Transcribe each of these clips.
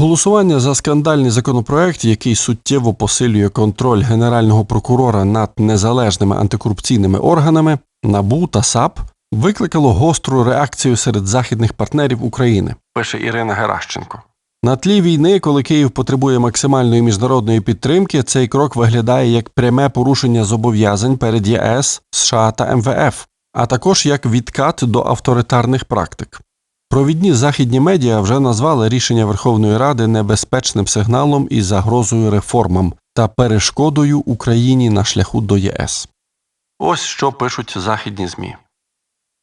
Голосування за скандальний законопроект, який суттєво посилює контроль генерального прокурора над незалежними антикорупційними органами НАБУ та САП, викликало гостру реакцію серед західних партнерів України, пише Ірина Геращенко. На тлі війни, коли Київ потребує максимальної міжнародної підтримки, цей крок виглядає як пряме порушення зобов'язань перед ЄС, США та МВФ, а також як відкат до авторитарних практик. Провідні західні медіа вже назвали рішення Верховної Ради небезпечним сигналом і загрозою реформам та перешкодою Україні на шляху до ЄС. Ось що пишуть західні ЗМІ.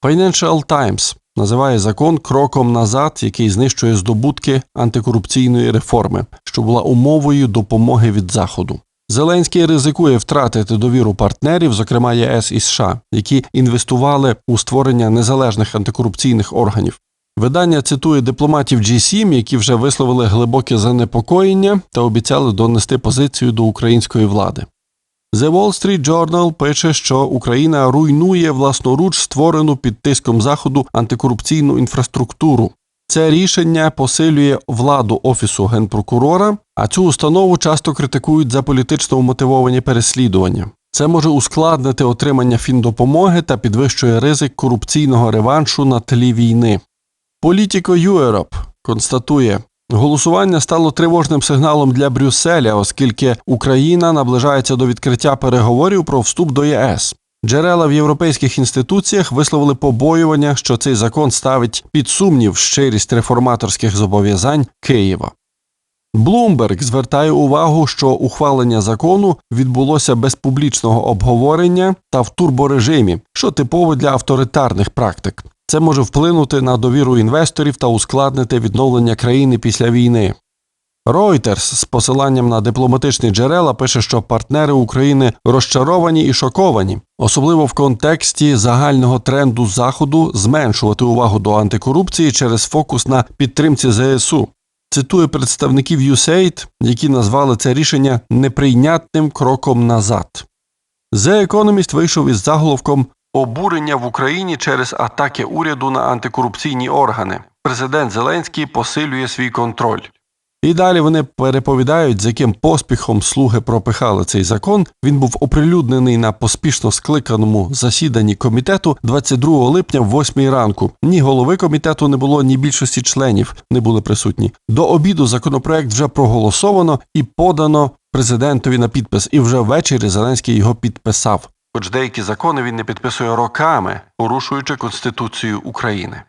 Financial Times називає закон кроком назад, який знищує здобутки антикорупційної реформи, що була умовою допомоги від Заходу. Зеленський ризикує втратити довіру партнерів, зокрема ЄС і США, які інвестували у створення незалежних антикорупційних органів. Видання цитує дипломатів G7, які вже висловили глибоке занепокоєння та обіцяли донести позицію до української влади. The Wall Street Journal пише, що Україна руйнує власноруч створену під тиском заходу антикорупційну інфраструктуру. Це рішення посилює владу офісу генпрокурора, а цю установу часто критикують за політично вмотивовані переслідування. Це може ускладнити отримання фіндопомоги та підвищує ризик корупційного реваншу на тлі війни. Політіко Europe констатує, голосування стало тривожним сигналом для Брюсселя, оскільки Україна наближається до відкриття переговорів про вступ до ЄС. Джерела в європейських інституціях висловили побоювання, що цей закон ставить під сумнів щирість реформаторських зобов'язань Києва. Блумберг звертає увагу, що ухвалення закону відбулося без публічного обговорення та в турборежимі, що типово для авторитарних практик. Це може вплинути на довіру інвесторів та ускладнити відновлення країни після війни. Reuters з посиланням на дипломатичні джерела пише, що партнери України розчаровані і шоковані, особливо в контексті загального тренду Заходу зменшувати увагу до антикорупції через фокус на підтримці ЗСУ. Цитую представників USAID, які назвали це рішення неприйнятним кроком назад. The Economist вийшов із заголовком Обурення в Україні через атаки уряду на антикорупційні органи. Президент Зеленський посилює свій контроль. І далі вони переповідають, з яким поспіхом слуги пропихали цей закон. Він був оприлюднений на поспішно скликаному засіданні комітету 22 липня в 8 ранку. Ні голови комітету не було, ні більшості членів не були присутні. До обіду законопроект вже проголосовано і подано президентові на підпис. І вже ввечері Зеленський його підписав. Хоч деякі закони він не підписує роками, порушуючи Конституцію України.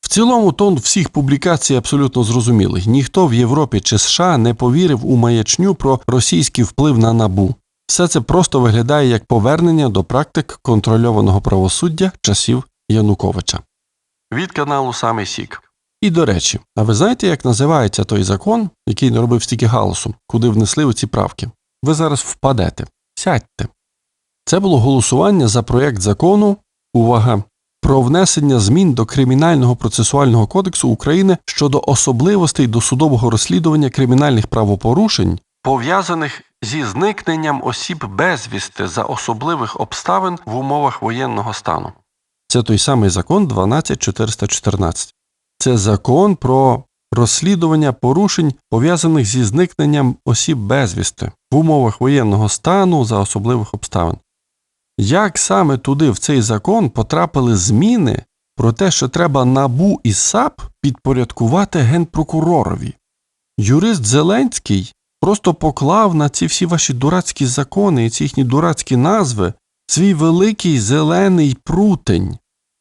В цілому тон всіх публікацій абсолютно зрозумілий. Ніхто в Європі чи США не повірив у маячню про російський вплив на набу. Все це просто виглядає як повернення до практик контрольованого правосуддя часів Януковича. Від каналу Самий Сік. І до речі, а ви знаєте, як називається той закон, який не робив стільки галасу, куди внесли оці правки? Ви зараз впадете. Сядьте. Це було голосування за проєкт закону. Увага! Про внесення змін до Кримінального процесуального кодексу України щодо особливостей досудового розслідування кримінальних правопорушень, пов'язаних зі зникненням осіб безвісти за особливих обставин в умовах воєнного стану. Це той самий закон 12414. Це закон про розслідування порушень, пов'язаних зі зникненням осіб безвісти в умовах воєнного стану за особливих обставин. Як саме туди в цей закон потрапили зміни про те, що треба набу і САП підпорядкувати генпрокуророві? Юрист Зеленський просто поклав на ці всі ваші дурацькі закони і ці їхні дурацькі назви свій великий зелений прутень,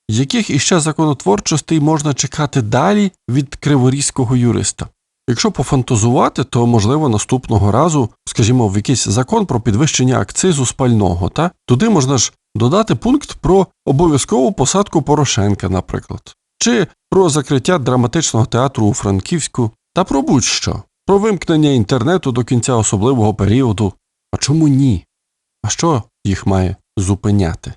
яких іще законотворчостей можна чекати далі від криворізького юриста. Якщо пофантазувати, то можливо наступного разу, скажімо, в якийсь закон про підвищення акцизу спального, та туди можна ж додати пункт про обов'язкову посадку Порошенка, наприклад, чи про закриття драматичного театру у Франківську, та про будь-що, про вимкнення інтернету до кінця особливого періоду. А чому ні? А що їх має зупиняти?